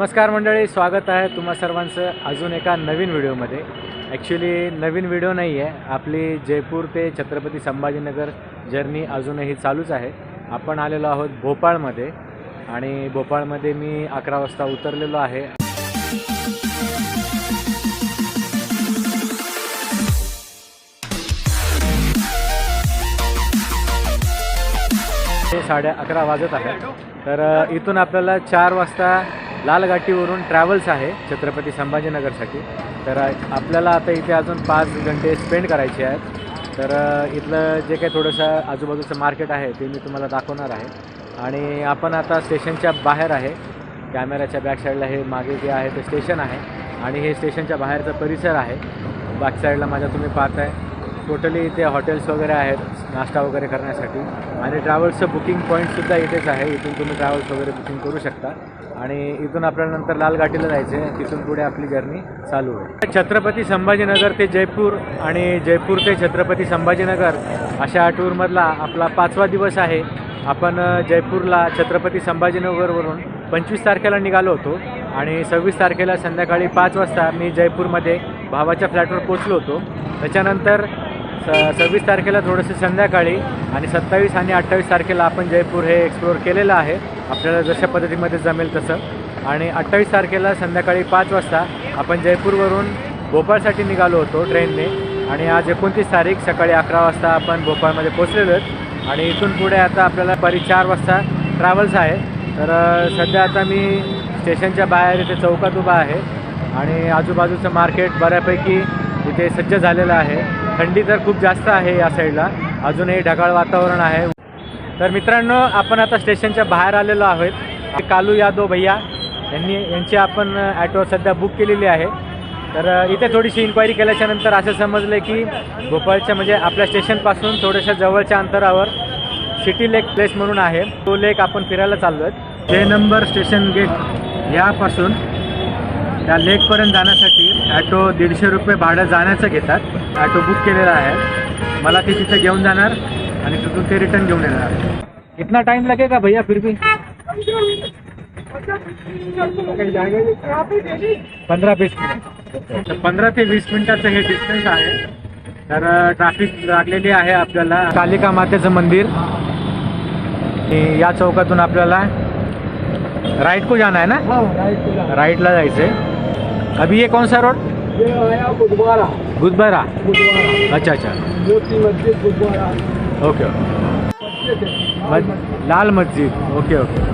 नमस्कार मंडळी स्वागत आहे तुम्हा सर्वांचं अजून एका नवीन व्हिडिओमध्ये. ॲक्च्युली नवीन व्हिडिओ नाही आहे. आपली जयपूर ते छत्रपती संभाजीनगर जर्नी अजूनही चालूच आहे. आपण आलेलो आहोत भोपाळमध्ये आणि भोपाळमध्ये मी अकरा वाजता उतरलेलो आहे. ते साडे अकरा वाजत आहे. तर इथून आपल्याला चार वाजता लालघाटीवरून ट्रॅव्हल्स आहे छत्रपती संभाजीनगरसाठी. तर आपल्याला आता इथे अजून पाच घंटे स्पेंड करायचे आहेत. तर इथलं जे काही थोडंसं आजूबाजूचं मार्केट आहे ते मी तुम्हाला दाखवणार आहे. आणि आपण आता स्टेशनच्या बाहेर आहे. कॅमेऱ्याच्या बॅक साईडला हे मागे जे आहे ते स्टेशन आहे. आणि हे स्टेशनच्या बाहेरचा परिसर आहे. बॅक साईडला माझ्या तुम्ही पाहताय. टोटली इथे हॉटेल्स वगैरे आहेत नाश्ता वगैरे करण्यासाठी. आणि ट्रॅव्हल्सचं बुकिंग पॉईंटसुद्धा इथेच आहे. इथून तुम्ही ट्रॅव्हल्स वगैरे बुकिंग करू शकता. आणि इथून आपल्याला नंतर लाल घाटीला जायचं आहे तिथून पुढे आपली जर्नी चालू आहे छत्रपती संभाजीनगर ते जयपूर आणि जयपूर ते छत्रपती संभाजीनगर अशा टूरमधला आपला पाचवा दिवस आहे. आपण जयपूरला छत्रपती संभाजीनगरवरून पंचवीस तारखेला निघालो होतो आणि सव्वीस तारखेला संध्याकाळी पाच वाजता मी जयपूरमध्ये भावाच्या फ्लॅटवर पोचलो होतो. त्याच्यानंतर स सव्वीस तारखेला थोडंसं संध्याकाळी आणि सत्तावीस आणि अठ्ठावीस तारखेला आपण जयपूर हे एक्सप्लोअर केलेलं आहे. आपल्याला जशा पद्धतीमध्ये जमेल तसं. आणि अठ्ठावीस तारखेला संध्याकाळी पाच वाजता आपण जयपूरवरून भोपाळसाठी निघालो होतो ट्रेनने. आणि आज एकोणतीस तारीख सकाळी अकरा वाजता आपण भोपाळमध्ये पोचलेलो आहेत. आणि इथून पुढे आता आपल्याला परी चार वाजता ट्रॅव्हल्स आहे. तर सध्या आता मी स्टेशनच्या बाहेर इथे चौकात उभा आहे. आणि आजूबाजूचं मार्केट बऱ्यापैकी इथे सज्ज झालेलं आहे. थंडी तर खूप जास्त आहे या साईडला. अजूनही ढगाळ वातावरण आहे. तर मित्रांनो आपण आता स्टेशनच्या बाहेर आलेलो आहोत. कालू यादव भैया यांनी यांची आपण ॲटो सध्या बुक केलेली आहे. तर इथे थोडीशी इन्क्वायरी केल्याच्यानंतर असं समजलं की भोपाळच्या म्हणजे आपल्या स्टेशनपासून थोड्याशा जवळच्या अंतरावर सिटी लेक प्लेस म्हणून आहे. तो लेक आपण फिरायला चाललो आहे जे नंबर स्टेशन गेट यापासून त्या लेकपर्यंत जाण्यासाठी ॲटो दीडशे रुपये भाडं जाण्याचं घेतात. ॲटो बुक केलेला आहे. मला ते तिथे घेऊन जाणार आणि तिथून ते रिटर्न घेऊन येणार. कितना टाइम लगेगा भैया फिर भी? पंधरा वीस मिनिट पंधरा ते वीस मिनिटाचं हे डिस्टन्स आहे. तर ट्रॅफिक लागलेली आहे आपल्याला. कालिका मातेचं मंदिर. या चौकातून आपल्याला राईट को जाना है ना राईटला जायचं आहे. अभी ये कौन सा रोड? बुधवारा बुधवारा अच्छा अच्छा। मोती मस्जिद बुधवारा okay okay. Lal Masjid. Okay okay.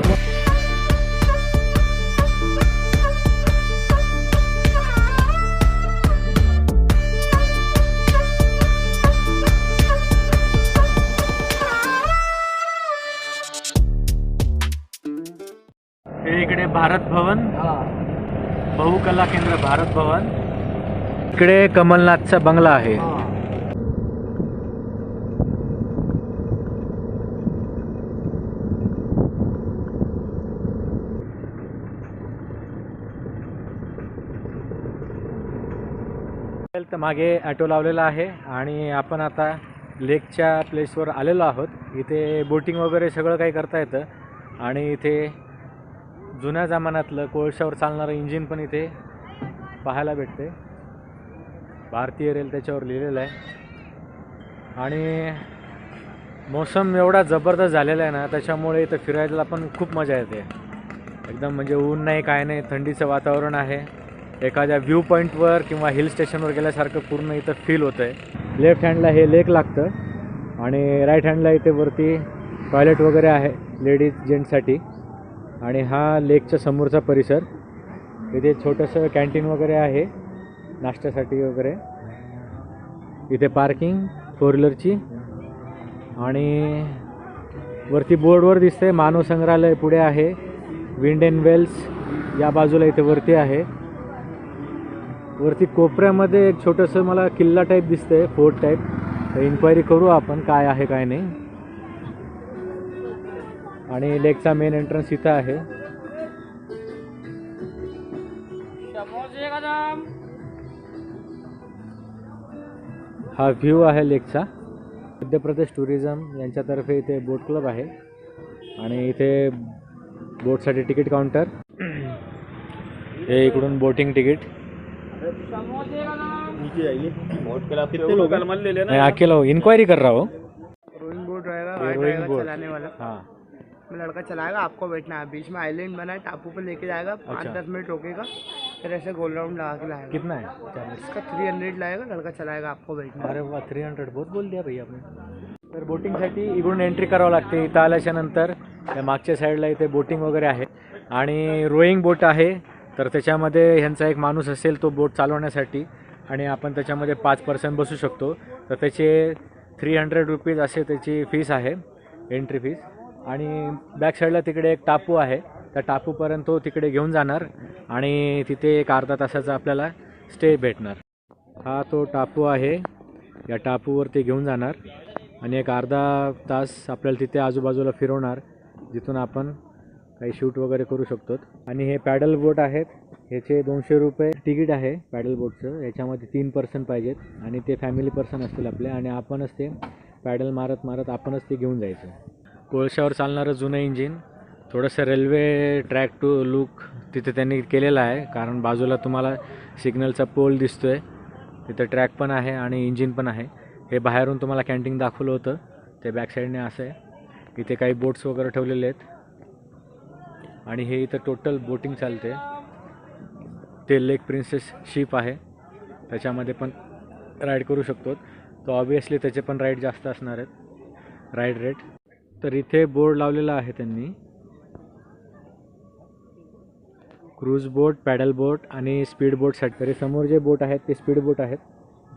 इकडे भारत भवन. बहुकला केंद्र भारत भवन. इकडे कमलनाथचा बंगला आहे. तर मागे ॲटो लावलेला आहे आणि आपण आता लेकच्या प्लेसवर आलेलो आहोत. इथे बोटिंग वगैरे सगळं काही करता येतं आणि इथे जुन्या जमान्यातलं कोळशावर चालणारं इंजिन पण इथे पाहायला भेटते. भारतीय रेल त्याच्यावर लिहिलेलं आहे. आणि मोसम एवढा जबरदस्त झालेला आहे ना त्याच्यामुळे इथं फिरायला पण खूप मजा येते. एकदम म्हणजे ऊन नाही काय नाही थंडीचं वातावरण आहे. एखाद्या व्ह्यू पॉईंटवर किंवा हिल स्टेशनवर गेल्यासारखं पूर्ण इथं फील होतं आहे लेफ्ट हँडला हे लेक लागतं. आणि राईट हँडला इथे वरती टॉयलेट वगैरे आहे लेडीज जेंट्ससाठी आणि हा लेकच्या समोरचा परिसर. इथे छोटंसं कॅन्टीन वगैरे आहे नाश्त्यासाठी वगैरे. इथे पार्किंग फोर व्हीलरची आणि वरती बोर्डवर दिसतंय मानव संग्रहालय पुढे आहे. विंड अँड वेल्स या बाजूला इथे वरती आहे. वरती कोपऱ्यामध्ये एक छोटंसं मला किल्ला टाईप दिसतंय फोर्ट टाईप तर इन्क्वायरी करू आपण काय आहे काय नाही. आणि लेकचा मेन एंट्रन्स इथं आहे. हा व्ह्यू आहे लेकचा. मध्य प्रदेश टुरिझम यांच्यातर्फे इथे बोट क्लब आहे. आणि इथे बोटसाठी तिकीट काउंटर हे इकडून बोटिंग तिकीट नीचे जाइए कितने लोग कलमल ले लेना मैं अकेला हूँ. इंक्वायरी कर रहा हूँ. रोइंग बोट वाला हाँ. में लड़का चलाएगा आपको बैठना है। बीच में आइलैंड बना है टापू पे लेके जाएगा पाँच। दस मिनट रोकेगा फिर ऐसे गोल राउंड लगा के लाएगा। कितना है? इसका थ्री हंड्रेड लाएगा लड़का चलाएगा आपको बैठना है। अरे वा थ्री हंड्रेड बहुत बोल दिया भैया आपने। तर बोटिंगसाठी इकडून एंट्री करावं लागते इथं आल्याच्यानंतर. त्या मागच्या साईडला इथे बोटिंग वगैरे आहे. आणि रोईंग बोट आहे तर त्याच्यामध्ये ह्यांचा एक माणूस असेल तो बोट चालवण्यासाठी. आणि आपण त्याच्यामध्ये पाच पर्सन बसू शकतो. तर त्याचे थ्री हंड्रेड रुपीज असे त्याची फीस आहे एंट्री फीस आणि बॅक साईडला तिकडे एक टापू आहे. त्या टापूपर्यंत तो तिकडे घेऊन जाणार आणि तिथे एक अर्धा तासाचा आपल्याला स्टे भेटणार. हा तो टापू आहे. या टापूवरती घेऊन जाणार आणि एक अर्धा तास आपल्याला तिथे आजूबाजूला फिरवणार जिथून आपण काही शूट वगैरे करू शकतो आणि हे पॅडल बोट आहेत. ह्याचे दोनशे रुपये तिकीट आहे पॅडल बोटचं याच्यामध्ये तीन पर्सन पाहिजेत आणि ते फॅमिली पर्सन असतील आपले आणि आपणच ते पॅडल मारत मारत आपणच ते घेऊन जायचं. कोळशावर चालणारं जुनं इंजिन थोडंसं रेल्वे ट्रॅक टू लुक तिथे त्यांनी केलेला आहे कारण बाजूला तुम्हाला सिग्नलचा पोल दिसतो आहे तिथं ट्रॅक पण आहे आणि इंजिन पण आहे. हे बाहेरून तुम्हाला कॅन्टीन दाखवलं होतं. ते बॅक साईडने असं आहे. इथे काही बोट्स वगैरे ठेवलेले आहेत. आणि हे इथं टोटल बोटिंग चालते ते लेक प्रिन्सेस शिप आहे. त्याच्यामध्ये पण राईड करू शकतो तो ऑबियसली त्याचे पण राईड जास्त असणार आहेत. राईड रेट तर इथे बोर्ड लावलेला आहे त्यांनी. क्रूज बोट पॅडल बोट आणि स्पीड बोटसाठी तरी समोर जे बोट आहेत ते स्पीड बोट आहेत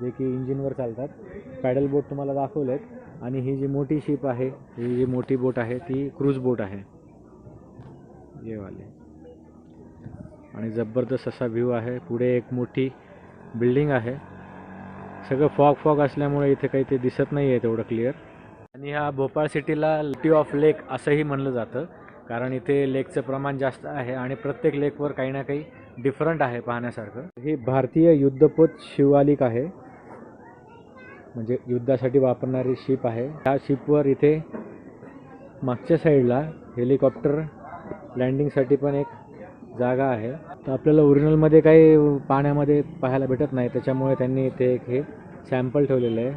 जे की इंजिनवर चालतात. पॅडल बोट तुम्हाला दाखवले आहेत आणि ही जी मोठी शिप आहे ही जी मोठी बोट आहे ती क्रूज बोट आहे. ये वाले. आणि जबरदस्त असा व्ह्यू आहे. पुढे एक मोठी बिल्डिंग आहे. सगळं फॉग फॉग असल्यामुळे इथे काही ते दिसत नाही आहे तेवढं क्लिअर आणि ह्या भोपाळ सिटीला लिटी ऑफ लेक असंही म्हणलं जातं. कारण इथे लेकचं प्रमाण जास्त आहे आणि प्रत्येक लेकवर काही ना काही डिफरंट आहे पाहण्यासारखं. ही भारतीय युद्धपोत शिवालिक आहे. म्हणजे युद्धासाठी वापरणारी शिप आहे. त्या शिपवर इथे मागच्या साईडला हेलिकॉप्टर लँडिंगसाठी पण एक जागा आहे. तर आपल्याला ओरिजिनलमध्ये काही पाण्यामध्ये पाहायला भेटत नाही. त्याच्यामुळे त्यांनी इथे एक हे सॅम्पल ठेवलेलं आहे.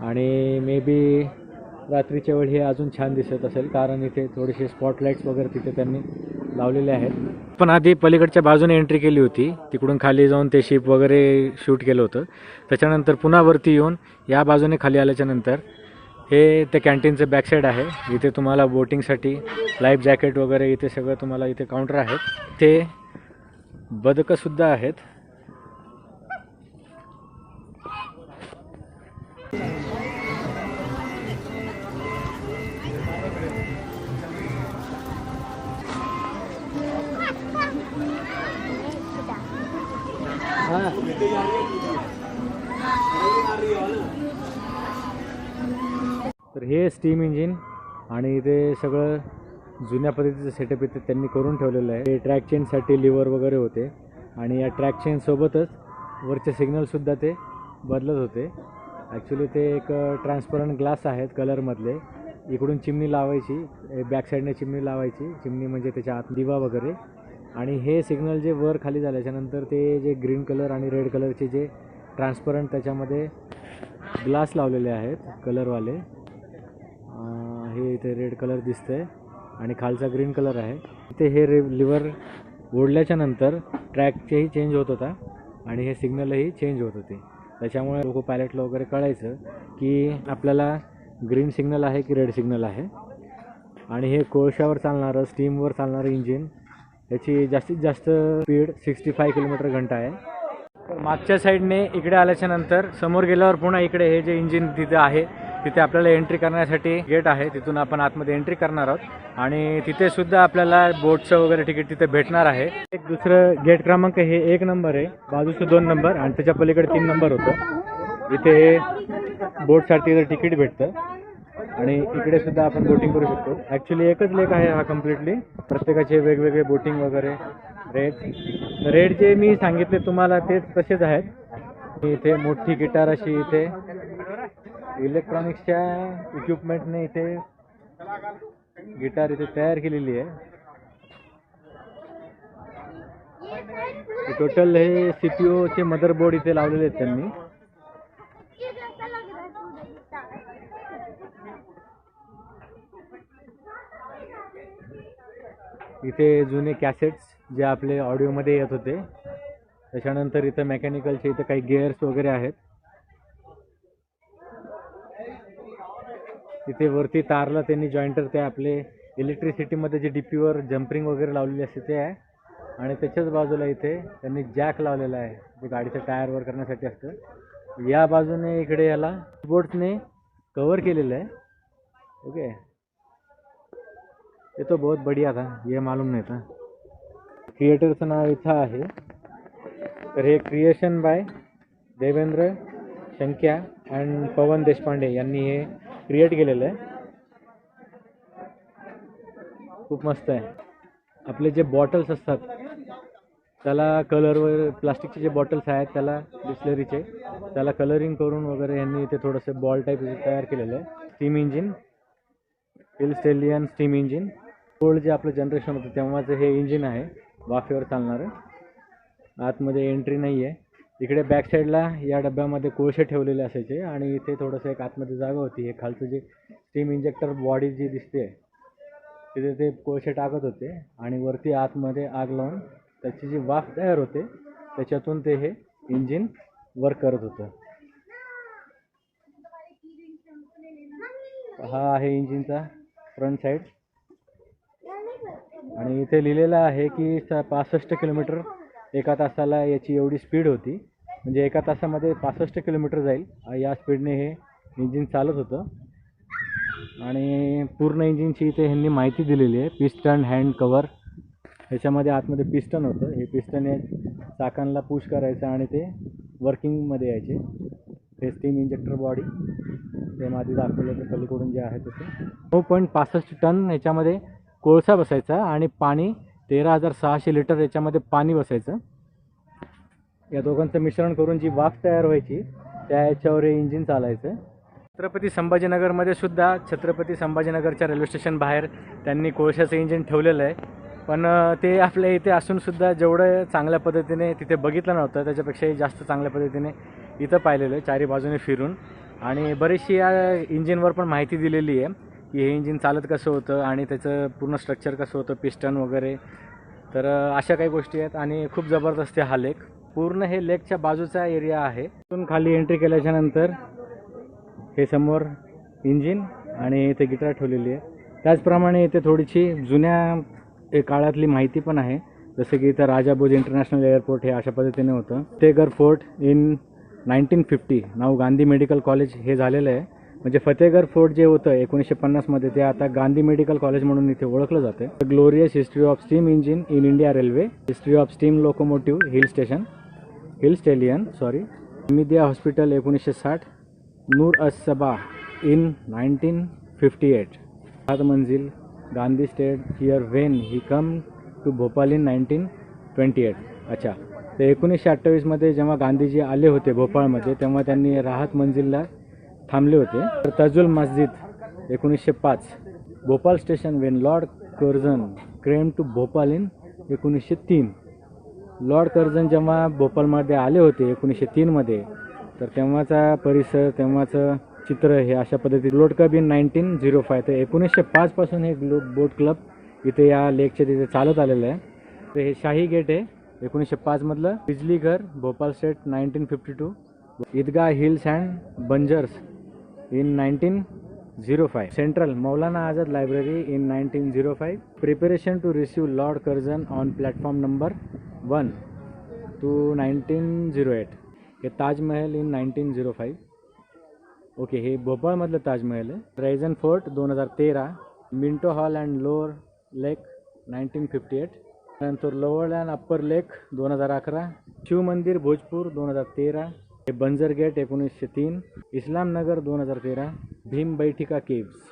आणि मे बी रात्रीच्या वेळी हे अजून छान दिसत असेल कारण इथे थोडेसे स्पॉटलाईट्स वगैरे तिथे त्यांनी लावलेले आहेत. पण आधी पलीकडच्या बाजूने एंट्री केली होती. तिकडून खाली जाऊन ते शिप वगैरे शूट केलं होतं. त्याच्यानंतर पुन्हा वरती येऊन या बाजूने खाली आल्याच्यानंतर हे त्या कॅन्टीनचं बॅकसाईड आहे. इथे तुम्हाला बोटिंगसाठी लाईफ जॅकेट वगैरे इथे सगळं तुम्हाला इथे काउंटर आहेत. ते बदकंसुद्धा आहेत. तर हे स्टीम इंजिन आणि इथे सगळं जुन्या पद्धतीचं सेटअप इथे त्यांनी करून ठेवलेलं आहे. हे ट्रॅक चेनसाठी लिव्हर वगैरे होते आणि या ट्रॅक चेनसोबतच वरचे सिग्नलसुद्धा ते बदलत होते. ॲक्च्युली ते एक ट्रान्सपरंट ग्लास आहेत कलरमधले इकडून चिमणी लावायची बॅक साईडने चिमणी लावायची. चिमणी म्हणजे त्याच्या आत दिवा वगैरे. आणि हे सिग्नल जे वर खाली झाल्याच्यानंतर ते जे ग्रीन कलर आणि रेड कलरचे जे ट्रान्सपरंट त्याच्यामध्ये ग्लास लावलेले आहेत कलरवाले. हे इथे रेड कलर दिसतंय आणि खालचा ग्रीन कलर आहे. इथे हे रे लिव्हर ओढल्याच्या नंतर ट्रॅकचेही चेंज होत होता आणि हे सिग्नलही चेंज होत होते. त्याच्यामुळे लोक पायलटला वगैरे कळायचं की आपल्याला ग्रीन सिग्नल आहे की रेड सिग्नल आहे. आणि हे कोळशावर चालणारं स्टीमवर चालणारं इंजिन याची जास्तीत जास्त स्पीड सिक्स्टी फाय किलोमीटर घंटा आहे. तर मागच्या साईडने इकडे आल्याच्यानंतर समोर गेल्यावर पुन्हा इकडे हे जे इंजिन तिथे आहे तिथे आपल्याला एंट्री करण्यासाठी गेट आहे तिथून आपण आतमध्ये एंट्री करणार आहोत. आणि तिथे सुद्धा आपल्याला बोटचं वगैरे तिकीट तिथे भेटणार आहे. एक दुसरं गेट क्रमांक हे एक नंबर आहे बाजूचं दोन नंबर आणि त्याच्या पलीकडे तीन नंबर होतं. इथे हे बोटसाठी तिकीट भेटतं. आणि इकडे सुद्धा आपण बोटिंग करू शकतो. ॲक्च्युली एकच लेक आहे हा कम्प्लिटली प्रत्येकाचे वेगवेगळे बोटिंग वगैरे रेट रेट जे मी सांगितले तुम्हाला तेच तसेच आहेत. इथे मोठी गिटार अशी इथे इलेक्ट्रॉनिक्सच्या इक्विपमेंटने इथे गिटार इथे तयार केलेली आहे. टोटल हे सी पी ओचे मदरबोर्ड इथे लावलेले आहेत त्यांनी ये कैसा लग रहा है तू देखता इथे जुने कॅसेट्स जे आपले ऑडिओमध्ये येत होते. त्याच्यानंतर इथं मेकॅनिकलचे इथं काही गिअर्स वगैरे आहेत. इथे वरती तारला त्यांनी जॉईंटर ते आपले इलेक्ट्रिसिटीमध्ये जे डी पीवर जम्परिंग वगैरे लावलेली असते ते आहे. आणि त्याच्याच बाजूला इथे त्यांनी जॅक लावलेला आहे. जे गाडीचं टायरवर करण्यासाठी असतं. या बाजूने इकडे याला बोर्डने कवर केलेलं आहे. ओके ये तो बहुत बढ़िया था ये मालूम नहीं था। क्रिएटरचं नाव इथं आहे तर हे। Creation by Devendra Shankya and Pawan Deshpande यांनी हे क्रिएट केलेलं आहे खूप मस्त आहे आपले जे बॉटल्स असतात त्याला कलरवर प्लास्टिकचे जे बॉटल्स आहेत त्याला बिस्लरीचे त्याला कलरिंग करून वगैरे यांनी इथे थोडंसं बॉल टाईप तयार केलेलं आहे. Steam engine hill stallion steam engine old जे आपलं जनरेशन होतं तेव्हाचं हे इंजिन आहे वाफेवर चालणारं. आतमध्ये एंट्री नाही आहे इकडे बॅक साईडला या डब्यामध्ये कोळसे ठेवलेले असायचे आणि इथे थोडंसं एक आतमध्ये जागा होती. हे खालचं जे स्टीम इंजेक्टर बॉडी जी दिसते तिथे ते कोळसे टाकत होते आणि वरती आतमध्ये आग लावून त्याची जी वाफ तयार होते त्याच्यातून ते हे इंजिन वर्क करत होतं. हा आहे इंजिनचा फ्रंट साईड आणि इथे लिहिलेलं आहे की स पासष्ट किलोमीटर एका तासाला याची एवढी स्पीड होती. म्हणजे एका तासामध्ये पासष्ट किलोमीटर जाईल. या स्पीडने हे इंजिन चालत होतं. आणि पूर्ण इंजिनची इथे ह्यांनी माहिती दिलेली आहे. पिस्टन हँड कवर ह्याच्यामध्ये आतमध्ये पिस्टन होतं. हे पिस्टन हे चाकांना पुश करायचं आणि ते वर्किंगमध्ये यायचे. हे स्टीम इंजेक्टर बॉडी ते मागे दाखवलं तर पलीकडून जे आहे तसं. हो पण पासष्ट टन ह्याच्यामध्ये कोळसा बसायचा आणि पाणी तेरा हजार सहाशे लिटर याच्यामध्ये पाणी बसायचं. या दोघांचं मिश्रण करून जी वाफ तयार व्हायची त्या याच्यावर हे इंजिन चालायचं. छत्रपती संभाजीनगरमध्ये सुद्धा छत्रपती संभाजीनगरच्या रेल्वे स्टेशन बाहेर त्यांनी कोळशाचं इंजिन ठेवलेलं आहे. पण ते आपल्या इथे असूनसुद्धा जेवढं चांगल्या पद्धतीने तिथे बघितलं नव्हतं त्याच्यापेक्षाही जास्त चांगल्या पद्धतीने इथं पाहिलेलं आहे चारी बाजूने फिरून. आणि बरीचशी या इंजिनवर पण माहिती दिलेली आहे. की हे इंजिन चालत कसं होतं आणि त्याचं पूर्ण स्ट्रक्चर कसं होतं पिस्टन वगैरे. तर अशा काही गोष्टी आहेत आणि खूप जबरदस्त आहे हा लेक पूर्ण हे लेकच्या बाजूचा एरिया आहे. तिथून खाली एंट्री केल्याच्यानंतर हे समोर इंजिन आणि इथे गिटार ठेवलेली आहे. त्याचप्रमाणे इथे थोडीशी जुन्या काळातली माहिती पण आहे. जसं की इथं राजाभोज इंटरनॅशनल एअरपोर्ट हे अशा पद्धतीने होतं. टेगर फोर्ट इन नाईन्टीन फिफ्टी नाव गांधी मेडिकल कॉलेज हे झालेलं आहे. म्हणजे फतेहगड फोर्ट जे होतं एकोणीसशे पन्नासमध्ये ते आता गांधी मेडिकल कॉलेज म्हणून इथे ओळखलं जातं glorious history of steam engine in India railway history of steam locomotive hill station hill stallion sorry media hospital एकोणीसशे साठ Noor us Saba in nineteen fifty eight सात मंजिल Gandhi state here when he come to Bhopal in nineteen twenty eight अच्छा तर एकोणीसशे अठ्ठावीसमध्ये जेव्हा गांधीजी आले होते भोपाळमध्ये तेव्हा त्यांनी राहत मंजिलला थांबले होते. तर तजुल मस्जिद एकोणीसशे पाच Bhopal station when lord Curzon came to Bhopal in एकोणीसशे तीन. लॉर्ड कर्झन जेव्हा भोपालमध्ये आले होते एकोणीसशे तीनमध्ये तर तेव्हाचा परिसर तेव्हाचं चित्र हे अशा पद्धतीत gloat club in nineteen zero five. तर एकोणीसशे पाचपासून हे ग्लो बोट क्लब इथे या लेकच्या तिथे चालत आलेलं आहे. तर हे शाही गेट आहे. एकोणीसशे पाचमधलं Bijli Ghar Bhopal state nineteen fifty two Idgah hills and बंजर्स. In nineteen zero five central Maulana Azad library in nineteen zero five preparation to receive Lord Curzon on platform number one two nineteen zero eight हे Taj Mahal in nineteen zero five okay हे भोपाळमधलं ताजमहल आहे. Raisen fort दोन हजार तेरा. Minto hall and lower lake nineteen fifty eight त्यानंतर lower and upper lake दोन हजार अकरा. शिव मंदिर भोजपूर दोन हजार तेरा. बंजर गेट एकोणीसशे तीन इस्लामनगर दोन हजार तेरा भीम बैठिका केव्स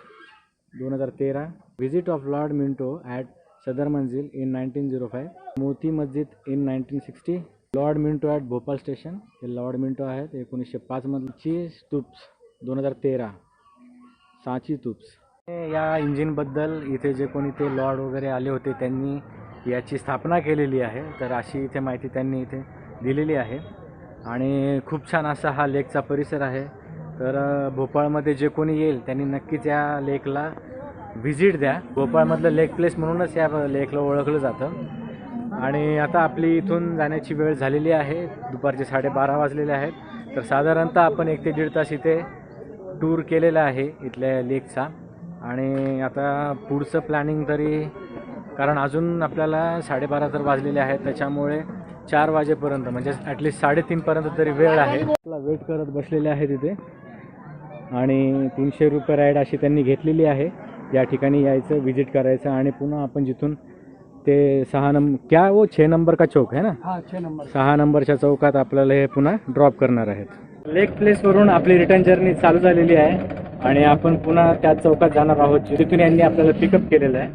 दोन हजार तेरा visit of lord Minto at Sadar Manzil in nineteen zero five Moti Masjid in nineteen sixty lord Minto at Bhopal station हे लॉर्ड मिंटो आहेत एकोणीसशे पाचमधची स्तूप्स दोन हजार तेरा सांची तूप्स या इंजिनबद्दल इथे जे कोणी ते लॉर्ड वगैरे आले होते त्यांनी याची स्थापना केलेली आहे तर अशी इथे माहिती त्यांनी इथे दिलेली आहे. आणि खूप छान असा हा लेकचा परिसर आहे. तर भोपाळमध्ये जे कोणी येईल त्यांनी नक्कीच या लेकला व्हिजिट द्या. भोपाळमधलं लेक प्लेस म्हणूनच या लेकला ओळखलं जातं. आणि आता आपली इथून जाण्याची वेळ झालेली आहे. दुपारचे साडेबारा वाजलेले आहेत. तर साधारणतः आपण एक ते दीड तास इथे टूर केलेला आहे इथल्या लेकचा. आणि आता पुढचं प्लॅनिंग तरी कारण अजून आपल्याला साडेबारा तर वाजलेले आहेत. त्याच्यामुळे चार वाजेपर्यंत म्हणजे ॲटलिस्ट साडेतीनपर्यंत तरी वेळ आहे. वेट करत बसलेले आहे तिथे. आणि तीनशे रुपये राईड अशी त्यांनी घेतलेली आहे. या ठिकाणी यायचं विजिट करायचं आणि पुन्हा आपण जिथून ते सहा नंबर क्या वो? छे नंबर का चौक आहे ना? हाँ छः नंबर. सहा नंबरच्या चौकात आपल्याला हे पुन्हा ड्रॉप करणार आहेत. लेक प्लेसवरून आपली रिटर्न जर्नी चालू झालेली आहे. आणि आपण पुन्हा त्याच चौकात जाणार आहोत तिथून यांनी आपल्याला पिकअप केलेलं आहे.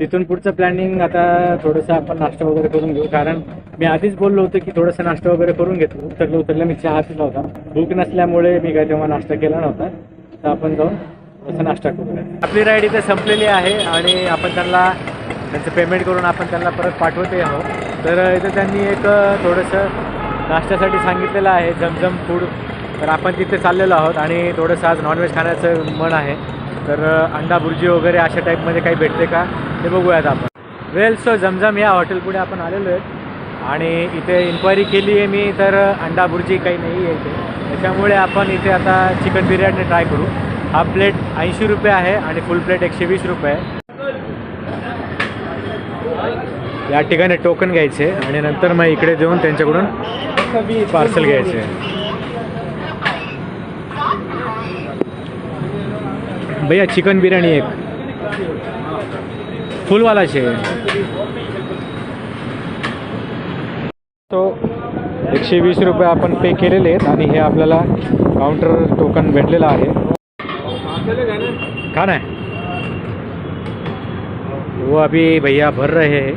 तिथून पुढचं प्लॅनिंग आता थोडंसं आपण नाश्ता वगैरे करून घेऊ. कारण मी आधीच बोललो होतो की थोडंसं नाश्ता वगैरे करून घेतो. उतरलं उतरलं मी चहा पिला होता. भूक नसल्यामुळे मी काय तेव्हा नाश्ता केला नव्हता. तर आपण जाऊन तसं नाश्ता करूया आपली राईड इथे संपलेली आहे आणि आपण त्यांना त्यांचं पेमेंट करून आपण त्यांना परत पाठवते आहोत. तर इथं त्यांनी एक थोडंसं नाश्त्यासाठी सांगितलेलं आहे जमजम फूड तर आपण तिथे चाललेलो आहोत आणि थोडंसं आज नॉनव्हेज खाण्याचं मन आहे. तर अंडा भुर्जी वगैरे अशा टाईपमध्ये काही भेटते का? ते बघूयात आपण. वेल सो जमजम या हॉटेलपुढे आपण आलेलो आहेत. आणि इथे इन्क्वायरी केली आहे मी तर अंडा भुर्जी काही नाही आहे इथे. त्याच्यामुळे आपण इथे आता चिकन बिर्याणी ट्राय करू. हाफ प्लेट ऐंशी रुपये आहे आणि फुल प्लेट एकशे वीस रुपये आहे. या ठिकाणी टोकन घ्यायचे आणि नंतर मग इकडे देऊन त्यांच्याकडून पार्सल घ्यायचे. भैया चिकन बिर्याणी एक. फुलवालाचे. तो एकशे वीस रुपये आपण पे केलेले आहेत आणि हे आपल्याला काउंटर टोकन भेटलेलं आहे. खाना है वो अभी भैया भर रहे हैं.